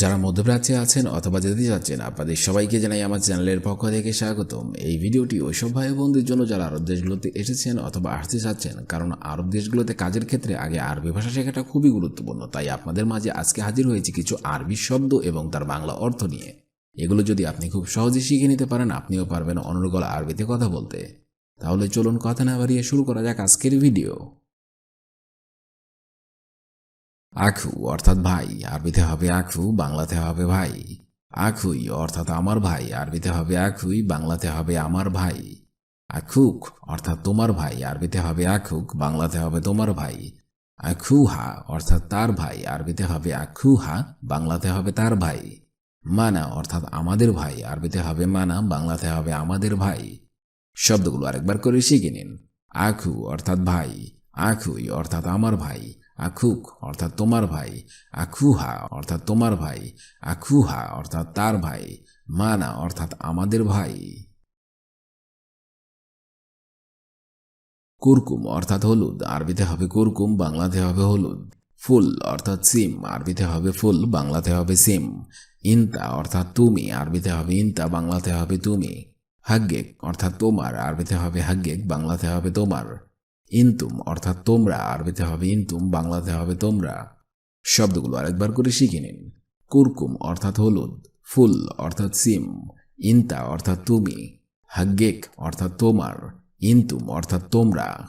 যারা মধ্যপ্রাচ্যে আছেন অথবা যেতে যাচ্ছেন, আপনাদের সবাইকে জানাই আমার চ্যানেলের পক্ষ থেকে স্বাগতম। এই ভিডিওটি ওইসব ভাই বোনদের জন্য যারা আরব দেশগুলোতে এসেছেন অথবা আসতে চাচ্ছেন, কারণ আরব দেশগুলোতে কাজের ক্ষেত্রে আগে আরবি ভাষা শেখাটা খুবই গুরুত্বপূর্ণ, তাই আপনাদের মাঝে আজকে হাজির হয়েছে কিছু আরবি শব্দ এবং তার বাংলা অর্থ নিয়ে। এগুলো যদি আপনি খুব সহজে শিখে নিতে পারেন, আপনিও পারবেন অনর্গল আরবিতে কথা বলতে। তাহলে চলুন কথা না বাড়িয়ে শুরু করা যাক আজকের ভিডিও। আখু, অর্থাৎ ভাই, আরবিতে হবে আখু, বাংলাতে হবে ভাই। আখুই, অর্থাৎ আমার ভাই, আরবিতে হবে আখুই, বাংলাতে হবে আমার ভাই। আখুক, অর্থাৎ তোমার ভাই, আরবিতে হবে আখুক, বাংলাতে হবে তোমার ভাই। আখুহা, অর্থাৎ তার ভাই, আরবিতে হবে আখুহা, বাংলাতে হবে তার ভাই। মানা, অর্থাৎ আমাদের ভাই, আরবিতে হবে মানা, বাংলাতে হবে আমাদের ভাই। শব্দগুলো আরেকবার করে শিখে নিন। আখু, অর্থাৎ ভাই। আখুই, অর্থাৎ আমার ভাই। আখুক, অর্থাৎ তোমার ভাই। আখুহা, অর্থাৎ তোমার ভাই। আখুহা, অর্থাৎ তার ভাই। মানা, অর্থাৎ আমাদের ভাই। কুরকুম, অর্থাৎ হলুদ। আরবিতে হবে কুরকুম, বাংলাতে হবে হলুদ। ফুল, অর্থাৎ সিম। আরবিতে হবে ফুল, বাংলাতে হবে সিম। ইনতা, অর্থাৎ তুমি। আরবিতে হবে ইনতা, বাংলাতে হবে তুমি। হাগ্গেক অর্থাৎ তোমার। আরবিতে হবে হাগ্গেক বাংলাতে হবে তোমার। ইনতুম, অর্থাৎ তোমরা, আরবিতে হবে ইনতুম, বাংলাতে হবে তোমরা। শব্দগুলো আরেকবার করে শিখে নিন। কুরকুম, অর্থাৎ হলুদ। ফুল, অর্থাৎ সিম। ইনতা, অর্থাৎ তুমি। হাগ্গেক, অর্থাৎ তোমার। ইনতুম, অর্থাৎ তোমরা।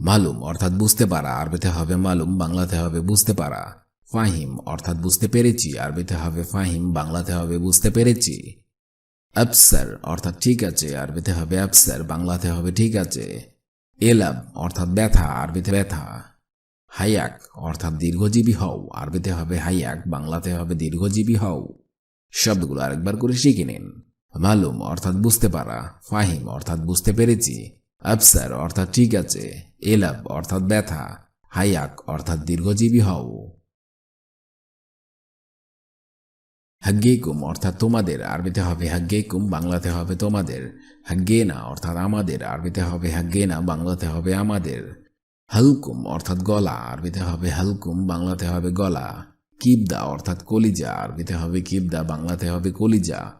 মালুম, অর্থাৎ বুঝতে পারা। আরবিতে হবে মালুম, বাংলাতে হবে বুঝতে পারা। ফাহিম, অর্থাৎ বুঝতে পেরেছি। আরবিতে হবে ফাহিম, বাংলাতে হবে বুঝতে পেরেছি। আফসার অর্থাৎ ঠিক আছে, আরবিতে হবে আফসার বাংলাতে হবে ঠিক আছে। এলাব, অর্থাৎ ব্যথা, আরবিতে ব্যথা। হায়াক, অর্থাৎ দীর্ঘজীবী হও, আরবিতে হবে হায়াক, বাংলাতে হবে দীর্ঘজীবী হও। শব্দগুলো আরেকবার করে শিখে নিন। মালুম, অর্থাৎ বুঝতে পারা। ফাহিম, অর্থাৎ বুঝতে পেরেছি। আফসার অর্থাৎ ঠিক আছে। এলাব, অর্থাৎ ব্যথা। হায়াক, অর্থাৎ দীর্ঘজীবী হও। হাগ্গেকুম অর্থাৎ তোমাদের আরবিতে হবে হাগ্গেকুম বাংলাতে হবে তোমাদের হাগ্গেনা অর্থাৎ আমাদের আরবিতে হবে হাগ্গেনা বাংলাতে হবে আমাদের হালকুম অর্থাৎ গলা, আরবিতে হবে হালকুম বাংলাতে হবে গলা। কিবদা, অর্থাৎ কলিজা, আরবিতে হবে কিবদা, বাংলাতে হবে কলিজা।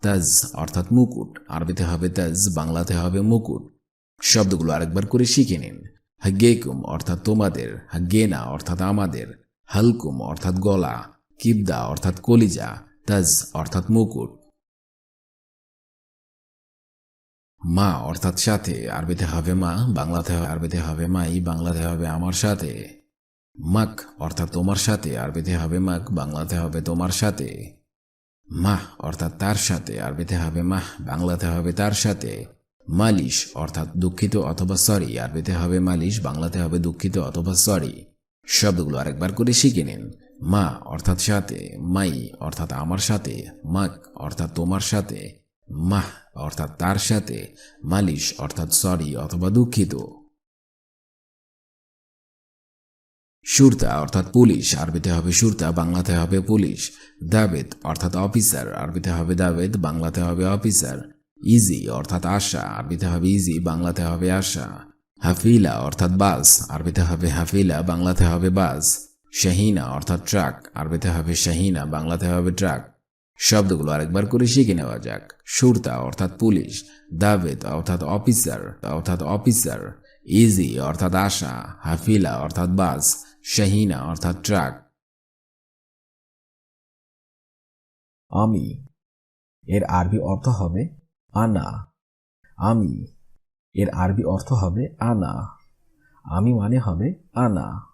তাজ, অর্থাৎ মুকুট, আরবিতে হবে তাজ, বাংলাতে হবে মুকুট। শব্দগুলো আরেকবার করে শিখে নিন। হাগ্গেকুম অর্থাৎ তোমাদের হাগ্গেনা অর্থাৎ আমাদের। হালকুম অর্থাৎ গলা। কিবদা অর্থাৎ কলিজা, তাজ অর্থাৎ মুকুট। মা অর্থাৎ সাথে, আরবিতে হবে মা, বাংলাতে আরবিতে হবে মাই, বাংলাতে হবে আমার সাথে। মাক অর্থাৎ তোমার সাথে, আরবিতে হবে মাক, বাংলাতে হবে তোমার সাথে। মাহ অর্থাৎ তার সাথে, আরবিতে হবে মাহ, বাংলাতে হবে তার সাথে। মালিশ অর্থাৎ দুঃখিত অথবা সরি আরবিতে হবে মালিশ, বাংলাতে হবে দুঃখিত অথবা সরি শব্দগুলো আরেকবার করে শিখে নিন। মা অর্থাৎ সাথে, মাই অর্থাৎ আমার সাথে, মাক অর্থাৎ তোমার সাথে, মাহ অর্থাৎ তার সাথে, মালিশ অর্থাৎ সরি অথবা দুঃখিত। সুরতা অর্থাৎ পুলিশ, আরবিতে হবে সুরতা, বাংলাতে হবে পুলিশ। দাবেদ অর্থাৎ অফিসার আরবিতে হবে দাবেদ, বাংলাতে হবে অফিসার ইজি অর্থাৎ আশা, আরবিতে হবে ইজি বাংলাতে হবে আশা। হাফিলা অর্থাৎ বাস, আরবিতে হবে হাফিলা, বাংলাতে হবে বাস। শাহিনা, অর্থাৎ ট্রাক। আরবিতে হবে শাহিনা, বাংলাতে হবে ট্রাক। শব্দগুলো আরেকবার করে শিখে নেওয়া যাক। সুরতা, অর্থাৎ পুলিশ। দাবেদ অর্থাৎ অফিসার। অর্থাৎ অফিসার। ইজি, অর্থাৎ আশা। হাফিলা, অর্থাৎ বাস। শাহিনা, অর্থাৎ ট্রাক। আমি। এর আরবি অর্থ হবে আনা। আমি। এর আরবি অর্থ হবে আনা। আমি মানে হবে আনা।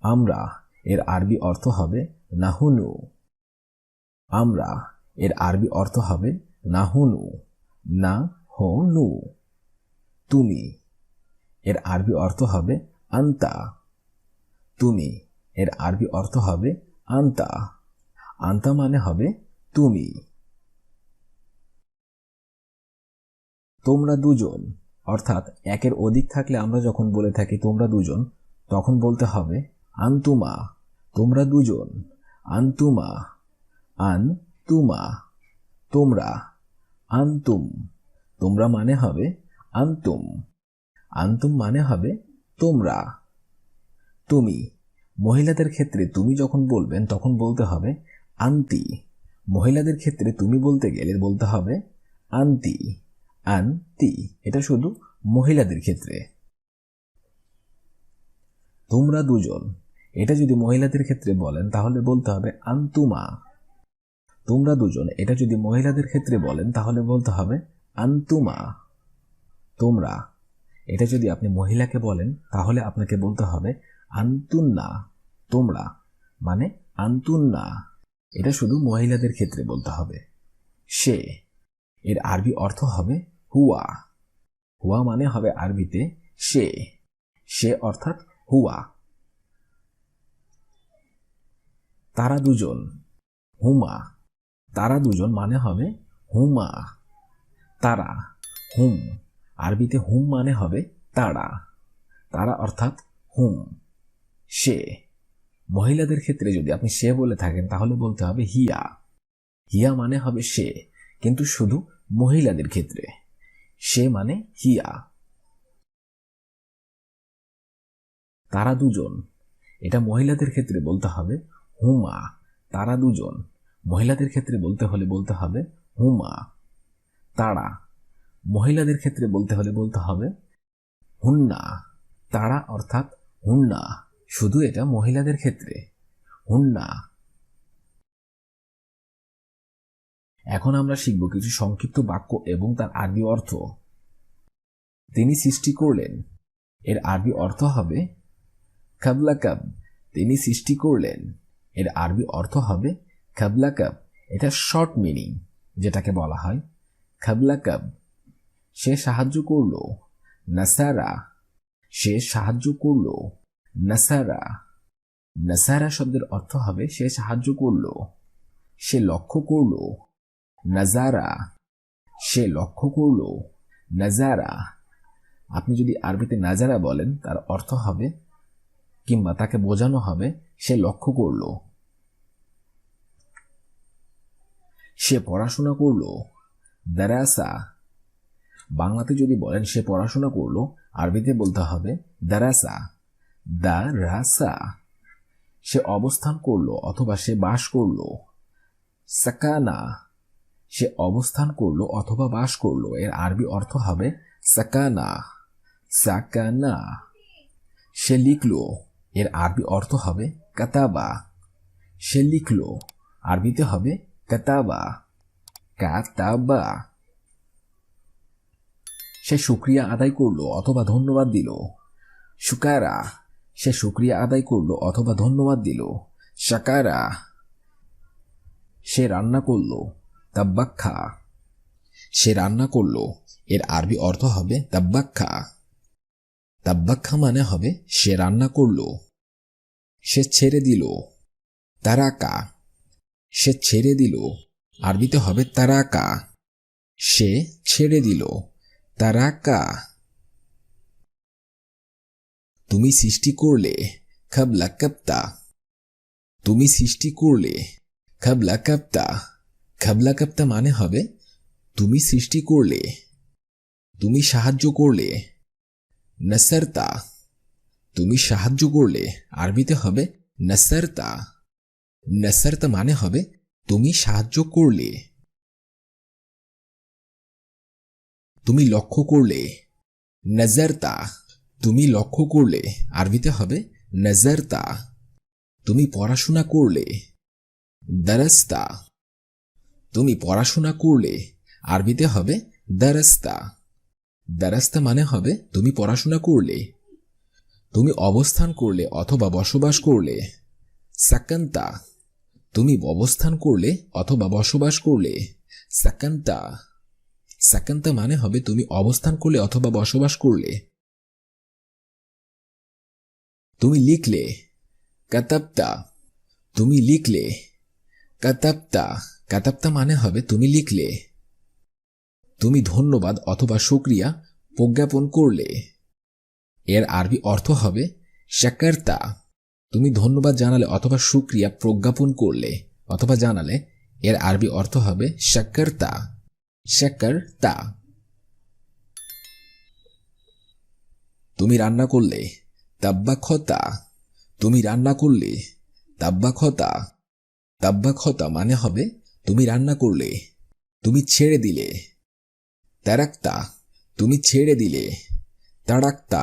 আমরা। এর আরবি অর্থ হবে নাহুনু। আমরা এর আরবি অর্থ হবে নাহুনু, না হো নু। তুমি এর আরবি অর্থ হবে আন্তা। তুমি এর আরবি অর্থ হবে আন্তা। আন্তা মানে হবে তুমি। তোমরা দুজন, অর্থাৎ একের অধিক থাকলে আমরা যখন বলে থাকি তোমরা দুজন, তখন বলতে হবে আন্তুমা। তোমরা দুজন, আন্তুমা আন তুমা তোমরা, আন্তুম। তোমরা মানে হবে আন্তুম। আন্তুম মানে হবে তোমরা। তুমি। মহিলাদের ক্ষেত্রে তুমি যখন বলবেন, তখন বলতে হবে আন্তি মহিলাদের ক্ষেত্রে তুমি বলতে গেলে বলতে হবে আন্তি আন্তি এটা শুধু মহিলাদের ক্ষেত্রে। তোমরা দুজন। এটা যদি মহিলাদের ক্ষেত্রে বলেন, তাহলে বলতে হবে আন্তুমা। তোমরা দুজন, এটা যদি মহিলাদের ক্ষেত্রে বলেন, তাহলে বলতে হবে আন্তুমা। তোমরা, এটা যদি আপনি মহিলাকে বলেন, তাহলে আপনাকে বলতে হবে আন্তুন্না। তোমরা মানে আন্তুন্না। এটা শুধু মহিলাদের ক্ষেত্রে বলতে হবে। সে, এর আরবি অর্থ হবে হুয়া। হুয়া মানে হবে আরবিতে সে। সে অর্থাৎ হুয়া। তারা দুজন। হুমা। তারা দুজন মানে হবে হুমা। তারা। হুম। আরবিতে হুম মানে হবে তারা। তারা অর্থাৎ হুম। সে। মহিলাদের ক্ষেত্রে যদি আপনি সে বলে থাকেন, তাহলে বলতে হবে হিয়া। হিয়া মানে হবে সে। কিন্তু শুধু মহিলাদের ক্ষেত্রে। সে মানে হিয়া। তারা দুজন। এটা মহিলাদের ক্ষেত্রে বলতে হবে হুমা তারা দুজন। মহিলাদের ক্ষেত্রে বলতে হলে বলতে হবে হুমা তারা। মহিলাদের ক্ষেত্রে বলতে হলে বলতে হবে হুন্না তারা অর্থাৎ হুন্না শুধু এটা মহিলাদের ক্ষেত্রে। হুন্না এখন আমরা শিখব কিছু সংক্ষিপ্ত বাক্য এবং তার আরবি অর্থ। তিনি সৃষ্টি করলেন। এর আরবি অর্থ হবে, কাবলা কাব, তিনি সৃষ্টি করলেন। এর আরবি অর্থ হবে খাবলা কাব। এটা শর্ট মিনিং যেটাকে বলা হয় খাবলা কাব। সে সাহায্য করল। নাসারা। সে সাহায্য করল। নাসারা। নাসারা শব্দের অর্থ হবে সে সাহায্য করল। সে লক্ষ্য করল। নাজারা। সে লক্ষ্য করল। নাজারা। আপনি যদি আরবিতে নাজারা বলেন, তার অর্থ হবে কিংবা তাকে বোঝানো হবে সে লক্ষ্য করল। সে পড়াশোনা করল। দারাসা বাংলাতে যদি বলেন সে পড়াশোনা করল, আরবিতে বলতে হবে দারাসা দা রাসা সে অবস্থান করল অথবা সে বাস করল। সাকানা, সে অবস্থান করল অথবা বাস করল। এর আরবি অর্থ হবে সাকানা। সাকানা, সে লিখলো এর আরবি অর্থ হবে কাতাবা। সে লিখলো, আরবিতে হবে কাতাবা। কাতাবা। সে শুক্রিয়া আদায় করল অথবা ধন্যবাদ দিল। সুকারা সে শুক্রিয়া আদায় করল অথবা ধন্যবাদ দিল। সাকারা সে রান্না করল তাব্বাক্ষা সে রান্না করল, এর আরবি অর্থ হবে তাব্বাক্ষা তাব্বাক্ষা মানে হবে সে রান্না করল। সে ছেড়ে দিল। তারাকা। সে ছেড়ে দিল। আরবিতে হবে তারাকা। সে ছেড়ে দিল। তারাকা। তুমি সৃষ্টি করলে, খাবলা কাপ্তা তুমি সৃষ্টি করলে, খাবলা কাপ্তা খাবলা কাপ্তা মানে হবে, তুমি সৃষ্টি করলে। তুমি সাহায্য করলে। নাসারতা। তুমি সাহায্য করলে আরবিতে হবে নাসারতা। নাসারতা মানে হবে তুমি সাহায্য করলে। তুমি লক্ষ্য করলে। নজরতা। তুমি লক্ষ্য করলে আরবিতে হবে নজরতা। তুমি পড়াশোনা করলে। দরস্তা। তুমি পড়াশোনা করলে আরবিতে হবে দরস্তা। দরস্তা মানে হবে তুমি পড়াশোনা করলে। তুমি অবস্থান করলে অথবা বসবাস করলে, সাকান্তা, তুমি অবস্থান করলে অথবা বসবাস করলে, সাকান্তা সাকান্তা মানে হবে তুমি অবস্থান করলে অথবা বসবাস করলে। তুমি লিখলে, কাতাপ্তা, তুমি লিখলে, কাতাপ্তা কাতাপ্তা মানে হবে তুমি লিখলে। তুমি ধন্যবাদ অথবা শুক্রিয়া প্রজ্ঞাপন করলে। এর আরবি অর্থ হবে শাকার্তা তুমি ধন্যবাদ জানালে অথবা সুক্রিয়া প্রজ্ঞাপন করলে অথবা জানালে, এর আরবি অর্থ হবে শাকার্তা শাকার্তা তুমি রান্না করলে তাব্বাক্ষতা তুমি রান্না করলে তাব্বা খতা তাব্বা খতা মানে হবে তুমি রান্না করলে, তুমি ছেড়ে দিলে। তারাক্তা তুমি ছেড়ে দিলে। তারাক্তা